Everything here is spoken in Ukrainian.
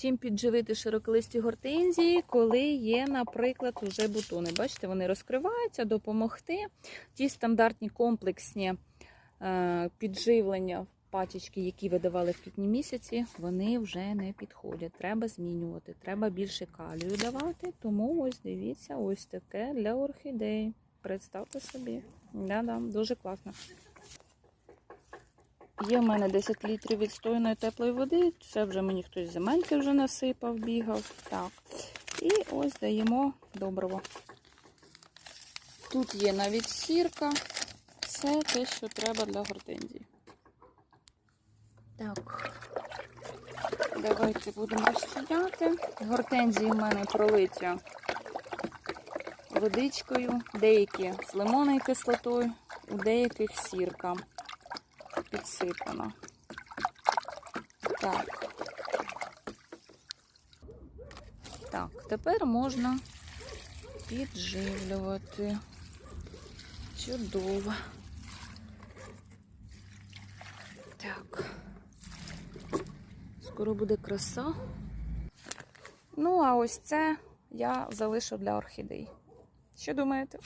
Чим підживити широколисті гортензії, коли є, наприклад, уже бутони. Бачите, вони розкриваються, допомогти. Ті стандартні комплексні е, підживлення пачечки, які видавали в квітні місяці, вони вже не підходять. Треба змінювати. Треба більше калію давати. Тому ось дивіться, ось таке для орхідей. Представте собі. Да-да, дуже класно. Є в мене 10 літрів відстойної теплої води. Це вже мені хтось земельки вже насипав, бігав. Так. І ось даємо добриво. Тут є навіть сірка. Все те, що треба для гортензії. Так. Давайте будемо розчиняти. Гортензії в мене пролиті водичкою, деякі з лимонною кислотою, у деяких сірка підсипана. Так. Так, тепер можна підживлювати. Чудово. Так. Скоро буде краса. Ну, а ось це я залишу для орхідей. Що думаєте?